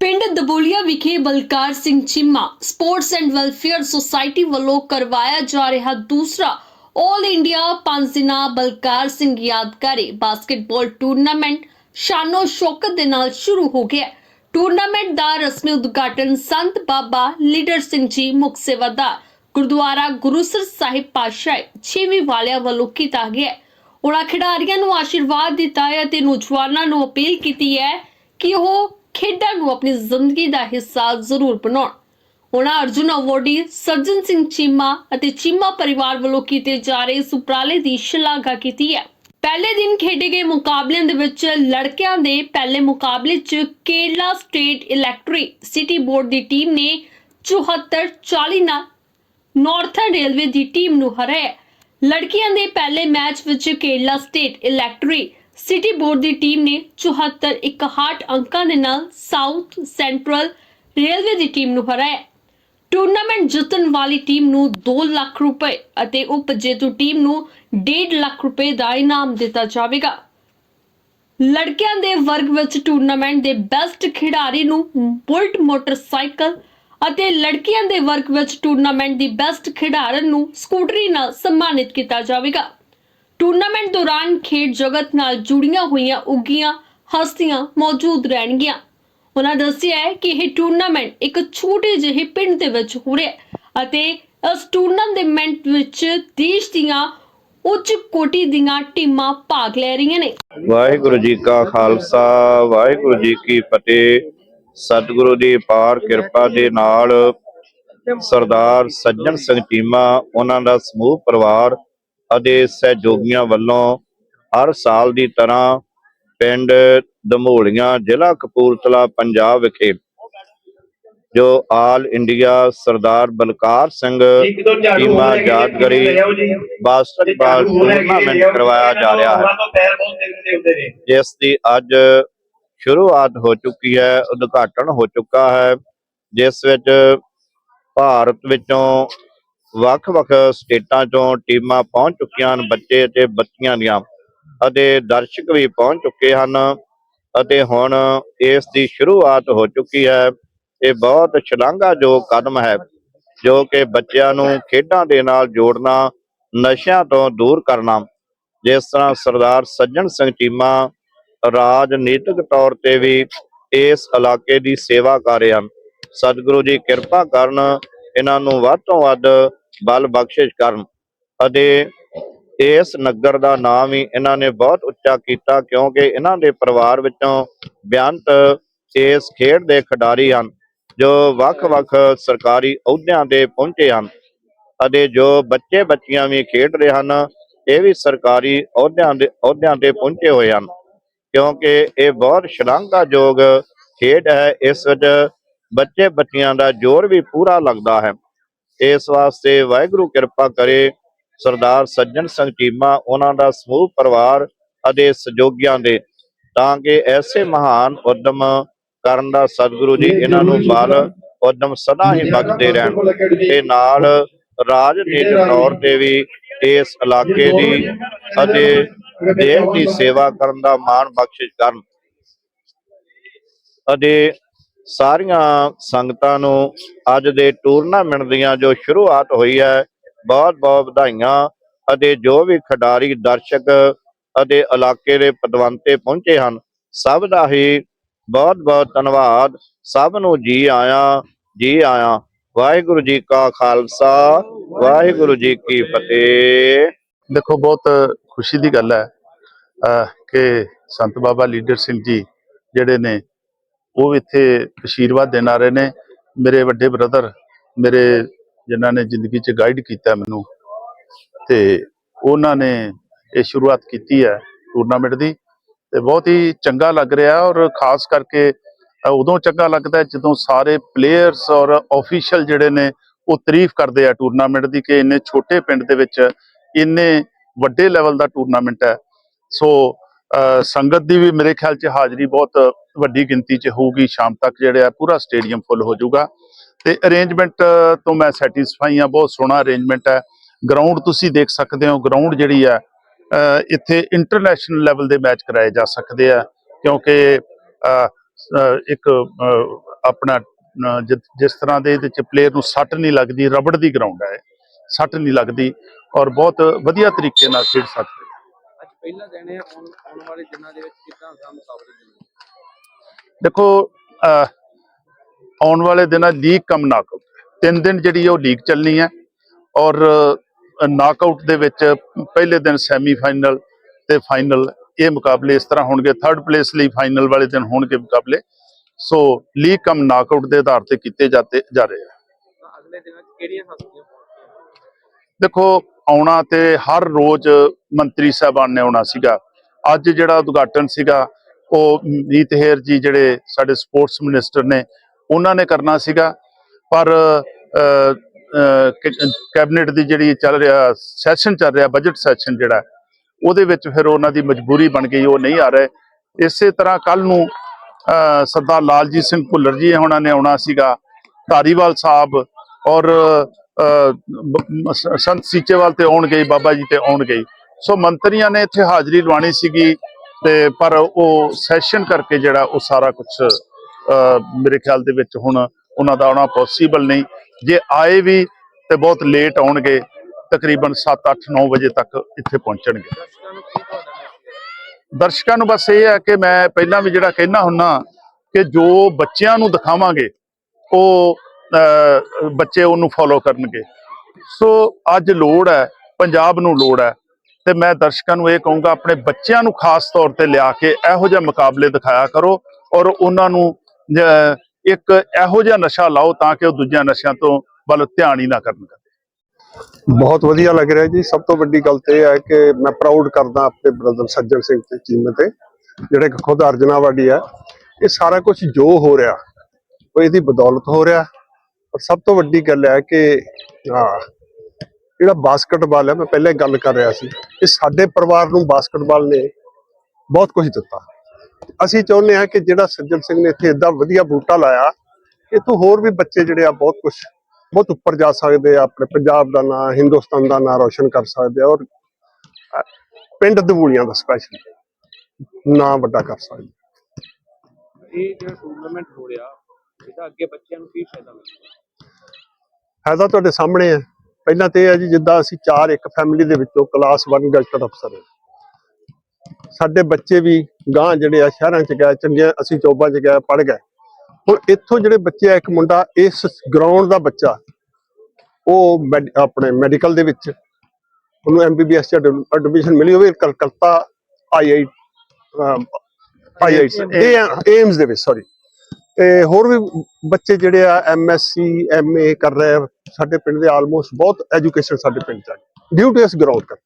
ਪਿੰਡ ਦਬੋਲੀਆ ਵਿਖੇ Balkar Singh Cheema sports and welfare society ਵੱਲੋਂ ਕਰਵਾਇਆ ਜਾ ਰਿਹਾ ਦੂਸਰਾ 올 ਇੰਡੀਆ ਪੰਜ ਦਿਨਾ ਬਲਕਾਰ ਸਿੰਘ ਯਾਦਗਾਰੀ ਬਾਸਕਟਬਾਲ ਟੂਰਨਾਮੈਂਟ ਸ਼ਾਨੋ ਸ਼ੌਕਤ ਦੇ ਨਾਲ ਸ਼ੁਰੂ ਹੋ ਗਿਆ ਟੂਰਨਾਮੈਂਟ ਦਾ ਰਸਮੀ ਉਦਘਾਟਨ ਸੰਤ ਬਾਬਾ ਲੀਡਰ ਸਿੰਘ ਜੀ, ਮੁੱਖ ਸੇਵਾਦਾਰ ਗੁਰਦੁਆਰਾ ਗੁਰੂਸਰ ਸਾਹਿਬ ਪਾਤਸ਼ਾਹ ਛੇਵੀਂ ਵਾਲਿਆਂ ਵੱਲੋਂ ਕੀਤਾ ਗਿਆ ਉਹਨਾਂ ਖਿਡਾਰੀਆਂ ਨੂੰ ਆਸ਼ੀਰਵਾਦ ਦਿੱਤਾ ਹੈ ਅਤੇ ਨੌਜਵਾਨਾਂ ਨੂੰ ਅਪੀਲ ਕੀਤੀ ਹੈ ਕਿ ਉਹ ਖੇਡਾਂ ਨੂੰ ਆਪਣੀ ਜ਼ਿੰਦਗੀ ਦਾ ਹਿੱਸਾ ਜ਼ਰੂਰ ਬਣਾਉਣ। ਉਹਨਾਂ ਅਰਜੁਨ ਅਵਾਰਡੀ ਸੱਜਣ ਸਿੰਘ ਚੀਮਾ ਅਤੇ ਚੀਮਾ ਪਰਿਵਾਰ ਵੱਲੋਂ ਕੀਤੇ ਜਾ ਰਹੇ ਇਸ ਉਪਰਾਲੇ ਦੀ ਸ਼ਲਾਘਾ ਕੀਤੀ ਹੈ। ਪਹਿਲੇ ਦਿਨ ਖੇਡੇ ਗਏ ਮੁਕਾਬਲਿਆਂ ਦੇ ਵਿੱਚ ਲੜਕਿਆਂ ਦੇ ਪਹਿਲੇ ਮੁਕਾਬਲੇ 'ਚ Kerala state electricity board ਦੀ ਟੀਮ ਨੇ 74 40 ਨਾਲ ਨਾਰਥਰਨ ਰੇਲਵੇ ਦੀ ਟੀਮ ਨੂੰ ਹਰਾਇਆ। ਲੜਕੀਆਂ ਦੇ ਪਹਿਲੇ ਮੈਚ ਵਿੱਚ Kerala state electricity board ਦੀ ਟੀਮ ਨੇ 74 61 ਅੰਕਾਂ ਦੇ ਨਾਲ ਸਾਊਥ ਸੈਂਟਰਲ ਰੇਲਵੇ ਦੀ ਟੀਮ ਨੂੰ ਹਰਾਇਆ। ਟੂਰਨਾਮੈਂਟ ਜਿੱਤਣ ਵਾਲੀ ਟੀਮ ਨੂੰ 2 ਲੱਖ ਰੁਪਏ ਅਤੇ ਉਪ ਜੇਤੂ ਟੀਮ ਨੂੰ 1.5 ਲੱਖ ਰੁਪਏ ਦਾ ਇਨਾਮ ਦਿੱਤਾ ਜਾਵੇਗਾ। ਲੜਕਿਆਂ ਦੇ ਵਰਗ ਵਿੱਚ ਟੂਰਨਾਮੈਂਟ ਦੇ ਬੈਸਟ ਖਿਡਾਰੀ ਨੂੰ ਬੁਲਟ ਮੋਟਰਸਾਈਕਲ ਅਤੇ ਲੜਕੀਆਂ ਦੇ ਵਰਗ ਵਿੱਚ ਟੂਰਨਾਮੈਂਟ ਦੀ ਬੈਸਟ ਖਿਡਾਰਨ ਨੂੰ ਸਕੂਟਰੀ ਨਾਲ ਸਨਮਾਨਿਤ ਕੀਤਾ ਜਾਵੇਗਾ। ਟੂਰਨਾਮੈਂਟ ਦੌਰਾਨ ਖੇਡ ਜਗਤ ਨਾਲ ਜੁੜੀਆਂ ਹੋਈਆਂ ਉੱਗੀਆਂ ਹਸਤੀਆਂ ਮੌਜੂਦ ਰਹਿਣਗੀਆਂ। ਉਹਨਾਂ ਦੱਸਿਆ ਹੈ ਕਿ ਇਹ ਟੂਰਨਾਮੈਂਟ ਇੱਕ ਛੋਟੇ ਜਿਹੇ ਪਿੰਡ ਦੇ ਵਿੱਚ ਹੋ ਰਿਹਾ ਹੈ ਅਤੇ ਇਸ ਟੂਰਨਾਮੈਂਟ ਵਿੱਚ ਦੇਸ਼ ਦੀਆਂ ਉੱਚ ਕੋਟੀ ਦੀਆਂ ਟੀਮਾਂ ਭਾਗ ਲੈ ਰਹੀਆਂ ਨੇ। ਵਾਹਿਗੁਰੂ ਜੀ ਕਾ ਖਾਲਸਾ, ਵਾਹਿਗੁਰੂ ਜੀ ਕੀ ਫਤਿਹ। ਸਤਿਗੁਰੂ ਦੀ ਪਾਰ ਕਿਰਪਾ ਦੇ ਨਾਲ ਸਰਦਾਰ ਸੱਜਣ ਸਿੰਘ ਚੀਮਾ ਉਹਨਾਂ ਦਾ ਸਮੂਹ ਪਰਿਵਾਰ ਅਤੇ ਸਹਿਯੋਗੀਆਂ ਵੱਲੋਂ ਹਰ ਸਾਲ ਦੀ ਤਰ੍ਹਾਂ ਪਿੰਡ ਦਮੋਲੀਆਂ ਜ਼ਿਲ੍ਹਾ ਕਪੂਰਥਲਾ ਪੰਜਾਬ ਵਿਖੇ ਜੋ ਆਲ ਇੰਡੀਆ ਸਰਦਾਰ ਬਲਕਾਰ ਸਿੰਘ ਚੀਮਾ ਯਾਦਗਾਰੀ ਬਾਸਕਟਬਾਲ ਟੂਰਨਾਮੈਂਟ ਕਰਵਾਇਆ ਜਾ ਰਿਹਾ ਹੈ। ਜਿਸ ਦੀ ਅੱਜ ਸ਼ੁਰੂਆਤ ਹੋ ਚੁੱਕੀ ਹੈ ਉਦਘਾਟਨ ਹੋ ਚੁੱਕਾ ਹੈ ਜਿਸ ਵਿੱਚ ਭਾਰਤ ਵਿੱਚੋਂ ਵੱਖ-ਵੱਖ ਸਟੇਟਾਂ ਚੋਂ ਟੀਮਾਂ ਪਹੁੰਚ ਚੁੱਕੀਆਂ ਹਨ, ਬੱਚੇ ਅਤੇ ਬੱਚੀਆਂ ਦੀਆਂ। ਅਤੇ ਦਰਸ਼ਕ ਵੀ ਪਹੁੰਚ ਚੁੱਕੇ ਹਨ ਅਤੇ ਹੁਣ ਇਸ ਦੀ ਸ਼ੁਰੂਆਤ ਹੋ ਚੁੱਕੀ ਹੈ। ਇਹ ਬਹੁਤ ਸ਼ਲਾਘਾਯੋਗ ਕਦਮ ਹੈ, ਜੋ ਕਿ ਬੱਚਿਆਂ ਨੂੰ ਖੇਡਾਂ ਦੇ ਨਾਲ ਜੋੜਨਾ, ਨਸ਼ਿਆਂ ਤੋਂ ਦੂਰ ਕਰਨਾ। ਜਿਸ ਤਰ੍ਹਾਂ ਸਰਦਾਰ ਸੱਜਣ ਸਿੰਘ ਚੀਮਾ ਰਾਜਨੀਤਿਕ ਤੌਰ ਤੇ ਵੀ ਇਸ ਇਲਾਕੇ ਦੀ ਸੇਵਾ ਕਰ ਰਹੇ ਹਨ। ਸਤਿਗੁਰੂ ਜੀ ਕਿਰਪਾ ਕਰਨ ਇਹਨਾਂ ਨੂੰ ਵੱਧ ਤੋਂ ਵੱਧ ਬਲ ਬਖਸ਼ਿਸ਼ ਕਰਨ ਅਤੇ ਇਸ ਨਗਰ ਦਾ ਨਾਮ ਹੀ ਇਹਨਾਂ ਨੇ ਬਹੁਤ ਉੱਚਾ ਕੀਤਾ ਕਿਉਂਕਿ ਇਹਨਾਂ ਦੇ ਪਰਿਵਾਰ ਵਿੱਚੋਂ ਬੇਅੰਤ ਇਸ ਖੇਡ ਦੇ ਖਿਡਾਰੀ ਹਨ, ਜੋ ਵੱਖ-ਵੱਖ ਸਰਕਾਰੀ ਅਹੁਦਿਆਂ ਤੇ ਪਹੁੰਚੇ ਹਨ ਅਤੇ ਜੋ ਬੱਚੇ ਬੱਚੀਆਂ ਵੀ ਖੇਡ ਰਹੇ ਹਨ, ਇਹ ਵੀ ਸਰਕਾਰੀ ਅਹੁਦਿਆਂ ਦੇ, ਅਹੁਦਿਆਂ ਤੇ ਪਹੁੰਚੇ ਹੋਏ ਹਨ ਕਿਉਂਕਿ ਇਹ ਬਹੁਤ ਸ਼ਲਾਘਾਯੋਗ ਖੇਡ ਹੈ, ਇਸ ਵਿੱਚ ਬੱਚੇ ਬੱਚੀਆਂ ਦਾ ਜ਼ੋਰ ਵੀ ਪੂਰਾ ਲੱਗਦਾ ਹੈ। ਇਸ ਵਾਸਤੇ ਵਾਹਿਗੁਰੂ ਕਿਰਪਾ ਕਰੇ ਸਰਦਾਰ ਸੱਜਣ ਸਿੰਘ ਚੀਮਾ ਉਹਨਾਂ ਦਾ ਸਮੂਹ ਪਰਿਵਾਰ ਅਤੇ ਸਹਿਯੋਗੀਆਂ ਦੇ ਤਾਂ ਕਿ ਐਸੇ ਮਹਾਨ ਉਦਮ ਕਰਨ ਦਾ ਸਤਿਗੁਰੂ ਜੀ ਇਹਨਾਂ ਨੂੰ ਬਲ ਉਦਮ ਸਦਾ ਹੀ ਬਖਸ਼ਦੇ ਰਹਿਣ। ਤੇ ਨਾਲ ਰਾਜਨੀਤਿਕ ਤੌਰ ਤੇ ਵੀ ਇਸ ਇਲਾਕੇ ਦੀ ਅਤੇ ਦੇਸ਼ ਦੀ ਸੇਵਾ ਕਰਨ ਦਾ ਮਾਣ ਬਖਸ਼ਿਸ਼ ਕਰਨ। ਅਤੇ ਸਾਰੀਆਂ ਸੰਗਤਾਂ ਨੂੰ ਅੱਜ ਦੇ ਟੂਰਨਾਮੈਂਟ ਦੀਆਂ ਜੋ ਸ਼ੁਰੂਆਤ ਹੋਈ ਹੈ, ਬਹੁਤ ਬਹੁਤ ਵਧਾਈਆਂ। ਅਤੇ ਜੋ ਵੀ ਖਿਡਾਰੀ, ਦਰਸ਼ਕ ਅਤੇ ਇਲਾਕੇ ਦੇ ਪਦਵੰਤੇ ਪਹੁੰਚੇ ਹਨ, ਸਭ ਦਾ ਹੀ ਬਹੁਤ ਬਹੁਤ ਧੰਨਵਾਦ। ਸਭ ਨੂੰ ਜੀ ਆਇਆ ਜੀ ਆਇਆ। ਵਾਹਿਗੁਰੂ ਜੀ ਕਾ ਖਾਲਸਾ, ਵਾਹਿਗੁਰੂ ਜੀ ਕੀ ਫਤਿਹ। ਦੇਖੋ, ਬਹੁਤ ਖੁਸ਼ੀ ਦੀ ਗੱਲ ਹੈ, ਅਹ, ਕਿ ਸੰਤ ਬਾਬਾ ਲੀਡਰ ਸਿੰਘ ਜੀ ਜਿਹੜੇ ਨੇ ਉਹ ਵੀ ਇੱਥੇ ਅਸ਼ੀਰਵਾਦ ਦੇਣ ਆ ਰਹੇ ਨੇ। ਮੇਰੇ ਵੱਡੇ ਬ੍ਰਦਰ ਮੇਰੇ ਜਿਨ੍ਹਾਂ ਨੇ ਜ਼ਿੰਦਗੀ 'ਚ ਗਾਈਡ ਕੀਤਾ ਮੈਨੂੰ ਤੇ ਉਹਨਾਂ ਨੇ ਇਹ ਸ਼ੁਰੂਆਤ ਕੀਤੀ ਹੈ ਟੂਰਨਾਮੈਂਟ ਦੀ ਤੇ ਬਹੁਤ ਹੀ ਚੰਗਾ ਲੱਗ ਰਿਹਾ ਔਰ ਖਾਸ ਕਰਕੇ ਉਦੋਂ ਚੰਗਾ ਲੱਗਦਾ ਜਦੋਂ ਸਾਰੇ ਪਲੇਅਰਸ ਔਰ ਆਫੀਸ਼ੀਅਲ ਜਿਹੜੇ ਨੇ ਉਹ ਤਾਰੀਫ ਕਰਦੇ ਆ ਟੂਰਨਾਮੈਂਟ ਦੀ ਕਿ ਇੰਨੇ ਛੋਟੇ ਪਿੰਡ ਦੇ ਵਿੱਚ ਇੰਨੇ ਵੱਡੇ ਲੈਵਲ ਦਾ ਟੂਰਨਾਮੈਂਟ ਹੈ। ਸੋ ਸੰਗਤ ਦੀ ਵੀ ਮੇਰੇ ਖਿਆਲ 'ਚ ਹਾਜ਼ਰੀ ਬਹੁਤ ਵੱਡੀ ਗਿਣਤੀ 'ਚ ਹੋਊਗੀ, ਸ਼ਾਮ ਤੱਕ ਜਿਹੜਾ ਪੂਰਾ ਸਟੇਡੀਅਮ ਫੁੱਲ ਹੋ ਜਾਊਗਾ। ਤੇ ਅਰੇਂਜਮੈਂਟ ਤੋਂ ਮੈਂ ਸੈਟੀਸਫਾਈ ਆ ਬਹੁਤ ਸੋਹਣਾ ਅਰੇਂਜਮੈਂਟ ਹੈ। ਗਰਾਊਂਡ ਤੁਸੀਂ ਦੇਖ ਸਕਦੇ ਹੋ, ਗਰਾਊਂਡ ਜਿਹੜੀ ਹੈ ਇੱਥੇ ਇੰਟਰਨੈਸ਼ਨਲ ਲੈਵਲ ਦੇ ਮੈਚ ਕਰਾਏ ਜਾ ਸਕਦੇ ਆ, ਕਿਉਂਕਿ ਇੱਕ ਆਪਣਾ ਜਿਸ ਤਰ੍ਹਾਂ ਦੇ ਇਹਦੇ ਚ ਪਲੇਅਰ ਨੂੰ ਸੱਟ ਨਹੀਂ ਲੱਗਦੀ, ਰਬੜ ਦੀ ਗਰਾਊਂਡ ਹੈ ਸੱਟ ਨਹੀਂ ਲੱਗਦੀ ਔਰ ਬਹੁਤ ਵਧੀਆ ਤਰੀਕੇ ਨਾਲ ਖੇਡ ਸਕਦੇ। ਪਹਿਲਾ ਦਿਨ ਹੈ ਆਉਣ ਆਉਣ ਵਾਲੇ ਦਿਨਾਂ ਦੇ ਵਿੱਚ ਕਿੱਦਾਂ ਦੇਖੋ ਆਉਣ ਵਾਲੇ ਦਿਨਾਂ ਲੀਗ ਕਮ ਨਾਕਆਊਟ ਤਿੰਨ ਦਿਨ ਜਿਹੜੀ ਉਹ ਲੀਗ ਚੱਲਣੀ ਹੈ ਔਰ ਨਾਕਆਊਟ ਦੇ ਵਿੱਚ ਪਹਿਲੇ ਦਿਨ ਸੈਮੀਫਾਈਨਲ ਤੇ ਫਾਈਨਲ ਇਹ ਮੁਕਾਬਲੇ ਇਸ ਤਰ੍ਹਾਂ ਹੋਣਗੇ। ਥਰਡ ਪਲੇਸ ਲਈ ਫਾਈਨਲ ਵਾਲੇ ਦਿਨ ਹੋਣਗੇ ਮੁਕਾਬਲੇ। ਸੋ ਲੀਗ ਕਮ ਨਾਕਆਊਟ ਦੇ ਆਧਾਰ ਤੇ ਕੀਤੇ ਜਾਂਦੇ ਜਾ ਰਹੇ ਆ ਤਾਂ ਅਗਲੇ ਦਿਨਾਂ ਕਿਹੜੀਆਂ ਹਸਤੀਆਂ ਦੇਖੋ, ਆਉਣਾ ਤੇ ਹਰ ਰੋਜ਼ ਮੰਤਰੀ ਸਾਹਿਬਾਨ ਨੇ ਆਉਣਾ ਸੀਗਾ। ਅੱਜ ਜਿਹੜਾ ਉਦਘਾਟਨ ਸੀਗਾ, ਉਹ ਮੀਤ ਹੇਰ ਜੀ ਜਿਹੜੇ ਸਾਡੇ ਸਪੋਰਟਸ ਮਿਨਿਸਟਰ ਨੇ, ਉਹਨਾਂ ਨੇ ਕਰਨਾ ਸੀਗਾ। ਪਰ ਕੈਬਨਿਟ ਦੀ ਜਿਹੜੀ ਚੱਲ ਰਿਹਾ, ਸੈਸ਼ਨ ਚੱਲ ਰਿਹਾ, ਬਜਟ ਸੈਸ਼ਨ ਜਿਹੜਾ, ਉਹਦੇ ਵਿੱਚ ਫਿਰ ਉਹਨਾਂ ਦੀ ਮਜਬੂਰੀ ਬਣ ਗਈ, ਉਹ ਨਹੀਂ ਆ ਰਹੇ। ਇਸੇ ਤਰ੍ਹਾਂ ਕੱਲ ਨੂੰ ਸਰਦਾਰ ਲਾਲਜੀਤ ਸਿੰਘ ਭੁੱਲਰ ਜੀ ਉਹਨਾਂ ਨੇ ਆਉਣਾ ਸੀਗਾ, ਧਾਰੀਵਾਲ ਸਾਹਿਬ ਔਰ ਸੰਤ ਸੀਚੇਵਾਲ ਤੇ ਆਉਣਗੇ ਹੀ, ਬਾਬਾ ਜੀ ਤੇ ਆਉਣਗੇ ਹੀ। ਸੋ ਮੰਤਰੀਆਂ ਨੇ ਇੱਥੇ ਹਾਜ਼ਰੀ ਲਵਾਣੀ ਸੀਗੀ ਤੇ ਪਰ ਉਹ ਸੈਸ਼ਨ ਕਰਕੇ ਜਿਹੜਾ ਉਹ ਸਾਰਾ ਕੁਝ ਮੇਰੇ ਖਿਆਲ ਦੇ ਵਿੱਚ ਹੁਣ ਉਹਨਾਂ ਦਾ ਆਉਣਾ ਪੋਸੀਬਲ ਨਹੀਂ ਜੇ ਆਏ ਵੀ ਤੇ ਬਹੁਤ ਲੇਟ ਆਉਣਗੇ ਤਕਰੀਬਨ 7 8 9 ਵਜੇ ਤੱਕ ਇੱਥੇ ਪਹੁੰਚਣਗੇ ਦਰਸ਼ਕਾਂ ਨੂੰ ਬਸ ਇਹ ਹੈ ਕਿ ਮੈਂ ਪਹਿਲਾਂ ਵੀ ਜਿਹੜਾ ਕਹਿਣਾ ਹੁੰਨਾ ਕਿ ਜੋ ਬੱਚਿਆਂ ਨੂੰ ਦਿਖਾਵਾਂਗੇ ਉਹ ਬੱਚੇ ਉਹਨੂੰ ਫੋਲੋ ਕਰਨਗੇ। ਸੋ ਅੱਜ ਲੋੜ ਹੈ, ਪੰਜਾਬ ਨੂੰ ਲੋੜ ਹੈ, ਤੇ ਮੈਂ ਦਰਸ਼ਕਾਂ ਨੂੰ ਇਹ ਕਹੂੰਗਾ, ਆਪਣੇ ਬੱਚਿਆਂ ਨੂੰ ਖਾਸ ਤੌਰ ਤੇ ਲਿਆ ਕੇ ਇਹੋ ਜਿਹੇ ਮੁਕਾਬਲੇ ਦਿਖਾਇਆ ਕਰੋ ਔਰ ਉਹਨਾਂ ਨੂੰ ਇੱਕ ਇਹੋ ਜਿਹਾ ਨਸ਼ਾ ਲਾਓ ਤਾਂ ਕਿ ਉਹ ਦੂਜਿਆਂ ਨਸ਼ਿਆਂ ਤੋਂ ਵੱਲ ਧਿਆਨ ਹੀ ਨਾ ਕਰਨ। ਬਹੁਤ ਵਧੀਆ ਲੱਗ ਰਿਹਾ ਜੀ। ਸਭ ਤੋਂ ਵੱਡੀ ਗੱਲ ਤੇ ਇਹ ਹੈ ਕਿ ਮੈਂ ਪ੍ਰਾਊਡ ਕਰਦਾ ਆਪਣੇ ਬ੍ਰਦਰ ਸੱਜਣ ਸਿੰਘ ਤੇ ਚੀਮੇ ਤੇ, ਜਿਹੜੇ ਕਿ ਖੁਦ ਅਰਜਨਾਵਾੜੀ ਹੈ। ਇਹ ਸਾਰਾ ਕੁਝ ਜੋ ਹੋ ਰਿਹਾ, ਉਹ ਇਹਦੀ ਬਦੌਲਤ ਹੋ ਰਿਹਾ। ਔਰ ਸਭ ਤੋਂ ਵੱਡੀ ਗੱਲ ਹੈ ਕਿ, ਹਾਂ, ਜਿਹੜਾ ਬਾਸਕਟਬਾਲ ਹੈ, ਮੈਂ ਪਹਿਲੇ ਗੱਲ ਕਰ ਰਿਹਾ ਸੀ ਇਹ ਸਾਡੇ ਪਰਿਵਾਰ ਨੂੰ ਬਾਸਕਟਬਾਲ ਨੇ ਬਹੁਤ ਕੁਝ ਦਿੱਤਾ। ਅਸੀਂ ਚਾਹੁੰਦੇ ਹਾਂ ਕਿ ਜਿਹੜਾ ਸੱਜਣ ਸਿੰਘ ਨੇ ਇੱਥੇ ਇਦਾਂ ਵਧੀਆ ਬੂਟਾ ਲਾਇਆ ਇਥੋਂ ਹੋਰ ਵੀ ਬੱਚੇ ਜਿਹੜੇ ਆ ਬਹੁਤ ਕੁਝ ਬਹੁਤ ਉੱਪਰ ਜਾ ਸਕਦੇ ਆ, ਆਪਣੇ ਪੰਜਾਬ ਦਾ ਨਾਂ, ਹਿੰਦੁਸਤਾਨ ਦਾ ਨਾਂ ਰੋਸ਼ਨ ਕਰ ਸਕਦੇ ਆ ਔਰ ਪਿੰਡ ਦਬੂਲੀਆਂ ਦਾ ਸਪੈਸ਼ਲ ਨਾਂ ਵੱਡਾ ਕਰ ਸਕਦੇ ਇਹ ਜਿਹੜਾ ਟੂਰਨਾਮੈਂਟ ਹੋ ਰਿਹਾ, ਇਹਦਾ ਅੱਗੇ ਬੱਚਿਆਂ ਨੂੰ ਕੀ ਫਾਇਦਾ ਮਿਲੇਗਾ? ਫਾਇਦਾ ਤੁਹਾਡੇ ਸਾਹਮਣੇ ਹੈ। ਪਹਿਲਾਂ ਤੇ ਇਹ ਹੈ ਜੀ ਜਿੱਦਾਂ ਅਸੀਂ ਚਾਰ ਇੱਕ ਫੈਮਿਲੀ ਦੇ ਵਿੱਚੋਂ ਕਲਾਸ 1 ਗਜ਼ਟਡ ਅਫਸਰ ਹਾਂ। ਸਾਡੇ ਬੱਚੇ ਵੀ ਗਾਂ ਜਿਹੜੇ ਆ ਸ਼ਹਿਰਾਂ ਚ ਗਏ ਚੰਗੀਆਂ ਅਸੀਂ ਜੋਬਾਂ ਚ ਗਏ ਪੜ ਗਏ। ਹੁਣ ਇੱਥੋਂ ਜਿਹੜੇ ਬੱਚੇ ਆ ਇੱਕ ਮੁੰਡਾ ਇਸ ਗਰਾਊਂਡ ਦਾ ਬੱਚਾ ਉਹ ਆਪਣੇ ਮੈਡੀਕਲ ਦੇ ਵਿੱਚ ਉਹਨੂੰ ਐਮਬੀਬੀਐਸ ਚ ਐਡਮਿਸ਼ਨ ਮਿਲੀ ਹੋਵੇ ਕਲਕੱਤਾ ਆਈਆਈ ਆਈਆਈ ਏਮਸ ਦੇ ਵਿੱਚ ਸੌਰੀ ਤੇ ਹੋਰ ਵੀ ਬੱਚੇ ਜਿਹੜੇ ਆ ਐਮਐਸਸੀ ਐਮਏ ਕਰ ਰਹੇ ਆ, ਸਾਡੇ ਪਿੰਡ ਦੇ ਆਲਮੋਸਟ ਬਹੁਤ ਐਜੂਕੇਸ਼ਨ ਸਾਡੇ ਪਿੰਡ ਚ ਆ। ਡਿਊ ਟੂ ਇਸ ਗਰੋਥ ਕਰ।